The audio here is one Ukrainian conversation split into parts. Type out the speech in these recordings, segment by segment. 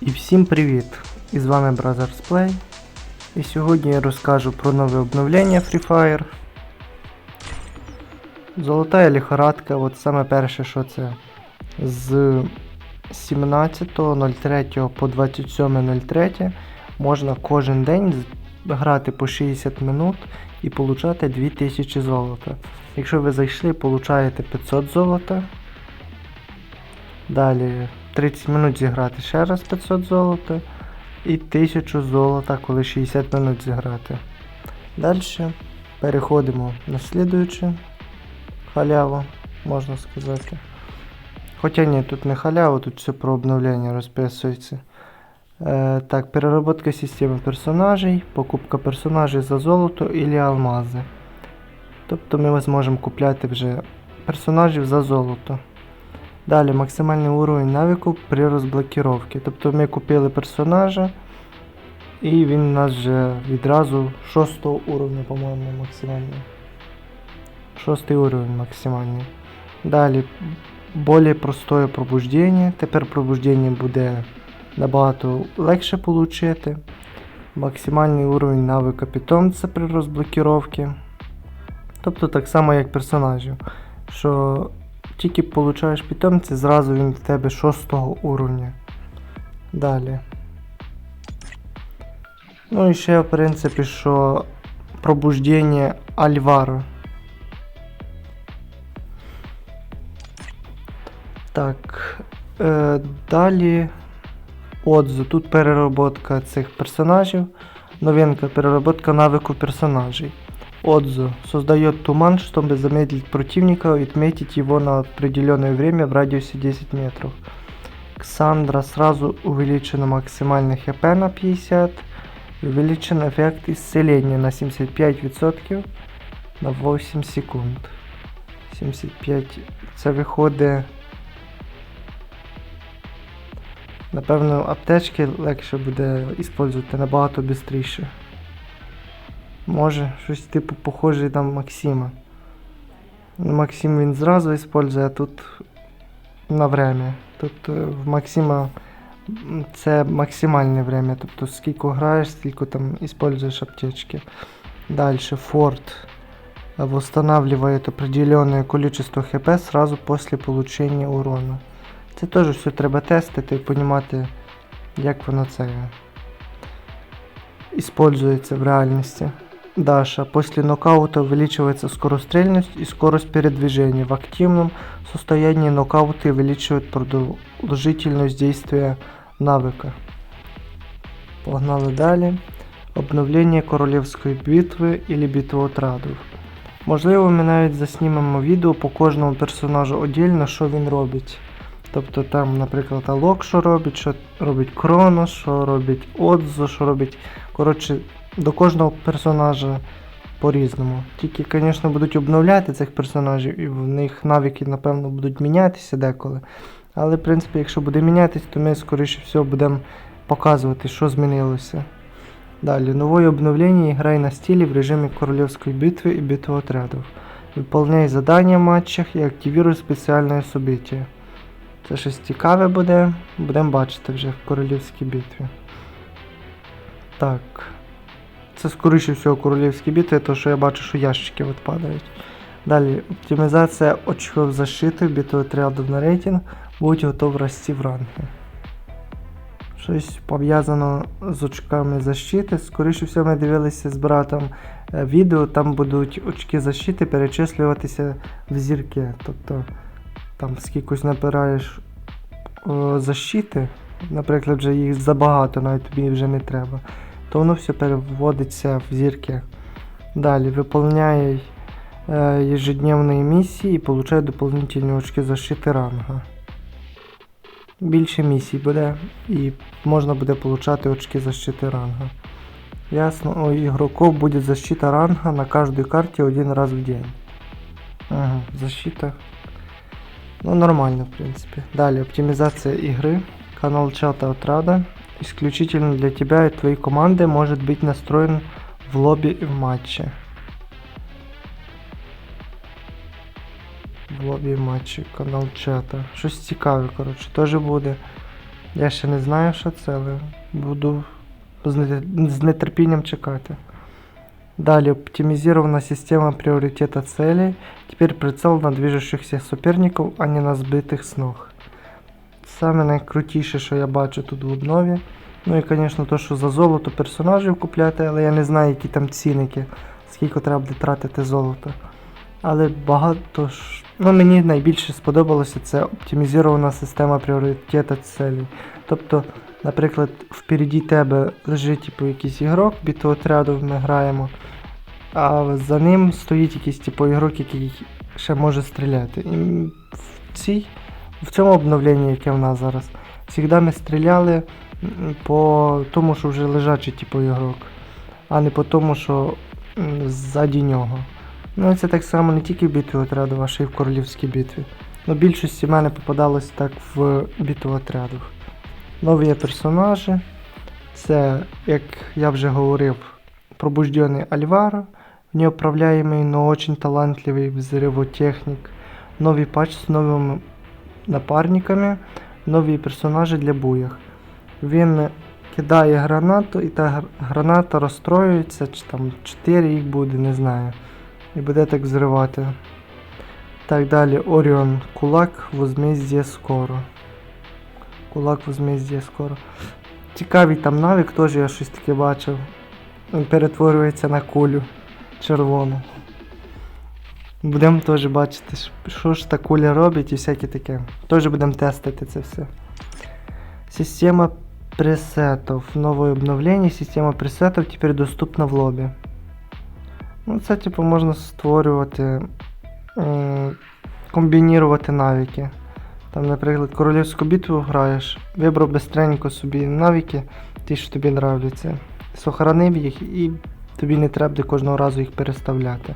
І всім привіт! І з вами Brothers Play. І сьогодні я розкажу про нове обновлення Free Fire. Золота ліхорадка, от саме перше, що це з 17.03 по 27.03 можна кожен день грати по 60 минут і получати 2000 золота. Якщо ви зайшли, получаєте 500 золота. Далі 30 минут зіграти ще раз 500 золота. І 1000 золота, коли 60 минут зіграти. Далі переходимо на слідуючу халяву, можна сказати. Хоча ні, тут не халява, тут все про обновлення розписується. Е, так, переработка системи персонажей, покупка персонажей за золото і алмази. Тобто ми зможемо купляти вже персонажів за золото. Далі максимальний уровень навику при розблокіровці. Тобто ми купили персонажа, і він у нас вже відразу 6 уровня, по-моєму, максимальний. 6 уровень максимальний. Далі більш простое пробуждення. Тепер пробуждення буде набагато легше отримати. Максимальний уровень навика питомця при розблокіровці. Тобто так само як персонажів. Що тільки получаєш питомця, зразу він в тебе 6 уровня. Далі. Ну і ще, в принципі, що пробуждення Альваро. Так. Е, далі. Отзу. Тут переработка цих персонажів. Новинка переработка навыку персонажей. Отзу. Создает туман, чтобы замедлить противника и отметить его на определенное время в радиусе 10 метров. Ксандра сразу увеличено максимальный хп на 50. и Увеличен эффект исцеления на 75% на 8 секунд. 75. Це виходить. Напевно, аптечки легше буде використовувати набагато швидше. Може, щось типу похоже на Максима. Максим він зразу використовує, а тут на время. Тут е, в Максима це максимальне время. Тобто скільки граєш, стільки там використовуєш аптечки. Дальше форт восстанавливает определенное количество хп сразу после получения урона. Це теж все треба тестити і розуміти, як воно це используется в реальности. Даша. После нокаута увеличивается скорострельность и скорость передвижения. В активном состоянии нокауты увеличивают продолжительность действия навыка. Погнали далі. Обновлення королівської битви или битви отрадів. Можливо, ми навіть заснімемо відео по кожному персонажу отдельно, що він робить. Тобто там, наприклад, Алок, що робить, що робить Кронос, що робить Отзо, що робить. Коротше, до кожного персонажа по-різному. Тільки, звісно, будуть обновляти цих персонажів, і в них навики, напевно, будуть мінятися деколи. Але, в принципі, якщо буде мінятися, то ми, скоріше всього, будемо показувати, що змінилося. Далі, новое обновление играй на стиле в режиме королевской битвы и битвы отрядов. Выполняй задания в матчах і активируй спеціальне событие. Це щось цікаве буде, будемо бачити вже в королівській битві. Так. Це скоріше всього королівські битви, то що я бачу, що ящики от падають. Далі, оптимізація очков защити в битві на рейтинг. Будь готов расти в ранги. Щось пов'язано з очками защити. Скоріше всього, ми дивилися з братом е, відео, там будуть очки защити перечислюватися в зірки. Тобто там скількось набираєш защити, наприклад, вже їх забагато, навіть тобі вже не треба, то воно все переводиться в зірки. Далі выполняй э, ежедневные миссии и получай дополнительные очки защити ранга. Більше місій буде і можна буде получати очки защити ранга. Ясно, у игроков будет защита ранга на каждой карте один раз в день. Ага, защита. Ну, нормально, в принципе. Далее, оптимизация игры. Канал чата отрада. Исключительно для тебя и твоей команды может быть настроен в лобби и в матче. В лобі матчі, канал чата. Щось цікаве, коротше, теж буде. Я ще не знаю, що це, але буду з не- з нетерпінням чекати. Далее, оптимизирована система приоритета целей. Теперь прицел на движущихся соперников, а не на збитих з ног. Саме найкрутіше, що я бачу тут в обнові. Ну і, звісно, то, що за золото персонажів купляти, але я не знаю, які там цінники, скільки треба буде тратити золото. Але багато ж. Ну, мені найбільше сподобалося це оптимізована система пріоритету целей. Тобто, наприклад, впереді тебе лежить типу, якийсь ігрок, бітоотряду ми граємо, а за ним стоїть якийсь типу, ігрок, який ще може стріляти. І в цій, в цьому обновленні, яке в нас зараз, завжди ми стріляли м, по тому, що вже лежачий типу, ігрок, а не по тому, що м, ззаді нього. Ну, і це так само не тільки в битві отряду, а ще й в королівській битві. Ну, більшості в мене попадалось так в битву отрядах. Нові персонажі. Це, як я вже говорив, пробуждений Альваро, неуправляемый, но очень талантливый взрывотехник. Новий патч з новими напарниками, нові персонажі для буях. Він кидає гранату, і та граната розстроюється, чи там 4 їх буде, не знаю. І буде так взривати. Так далі, Оріон Кулак возмездя скоро. Кулак возмездя скоро. Цікавий там навик, теж я щось таке бачив. Він перетворюється на кулю червону. Будемо теж бачити, що- ж та куля робить і всяке таке. Теж будемо тестити це все. Система пресетов. Новое обновление. Система пресетов теперь доступна в лобі. Ну, це, типу, можна створювати, м, комбінірувати навіки. Там, наприклад, королівську битву граєш, вибрав бистренько собі навіки, ті, що тобі нравляться. Сохранив їх і тобі не треба кожного разу їх переставляти.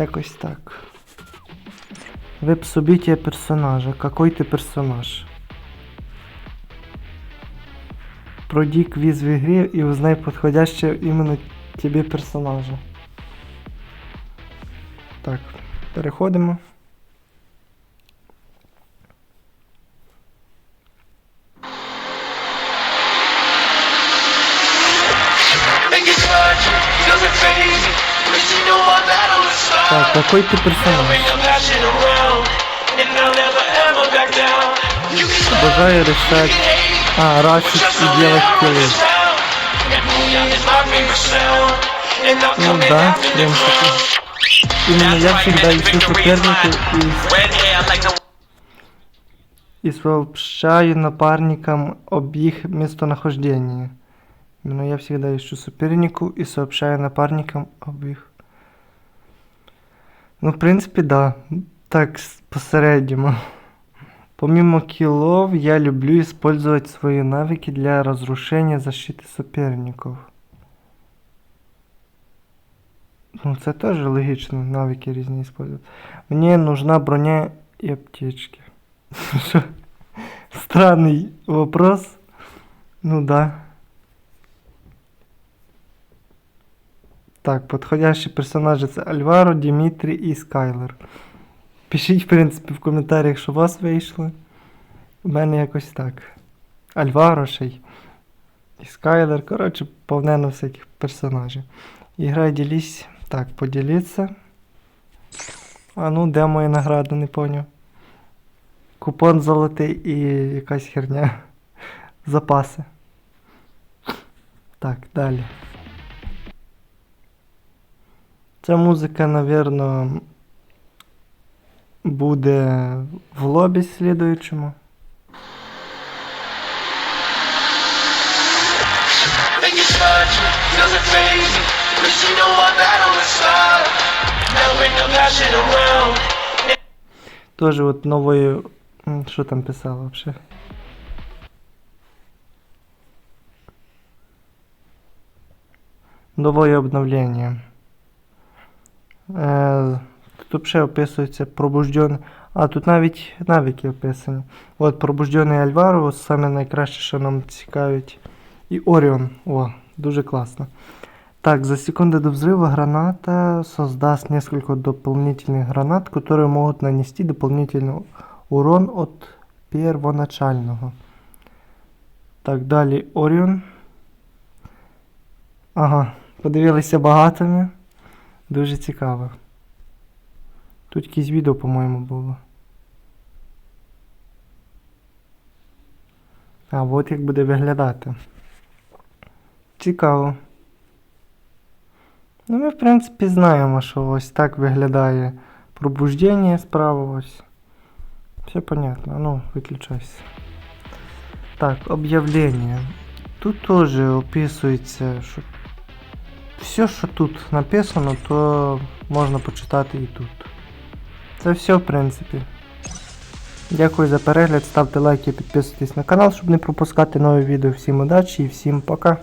Якось так. Веб события персонажа. Какой ти персонаж? Пройди квіз в игре і узнай подходящего іменно тебе персонажа. Так, переходимо. Так, какой ты персонаж? Обожаю решать... А, рашить и делать киллы. Ну да, прям таки. Именно я всегда ищу соперника и... И сообщаю напарникам об их местонахождении. Но я всегда ищу сопернику и сообщаю напарникам об их Ну, в принципе, да. Так, с- посереднему. Помимо киллов, я люблю использовать свои навыки для разрушения защиты соперников. Ну, це теж логічно, навики різні использовать. Мне нужна броня и аптечки. Що? Странный вопрос. Ну да. Так, подходящі персонажі це Альваро, Дімітрі і Скайлер. Пишіть, в принципі, в коментарях, що у вас вийшло. У мене якось так. Альваро ще й. І Скайлер. Коротше, повнено всяких персонажів. Іграй, ділісь. Так, поділіться. А ну, де моя награда, не поняв. Купон золотий і якась херня. Запаси. Так, далі. Ця музика, напевно, буде в лобі слідуючому. Тоже от нової. м, Що там писав вообще? Новое обновлення. Е, тут ще описується пробуждений. А, тут навіть навики описані. От пробуждений Альваро, саме найкраще, що нам цікавить. І Оріон. О, дуже класно. Так, за секунду до взрыва граната создаст несколько дополнительных гранат, которые могут нанести дополнительный урон от первоначального. Так, далі Оріон. Ага, подивилися багато ми. Дуже цікаво. Тут якесь відео, по-моєму, було. А, от як буде виглядати. Цікаво. Ну, ми, в принципі, знаємо, що ось так виглядає пробуждення справа ось. Все понятно. Ну, виключайся. Так, об'явлення. Тут теж описується, що все, що тут написано, то можна почитати і тут. Це все, в принципі. Дякую за перегляд, ставте лайки, підписуйтесь на канал, щоб не пропускати нові відео. Всім удачі і всім пока.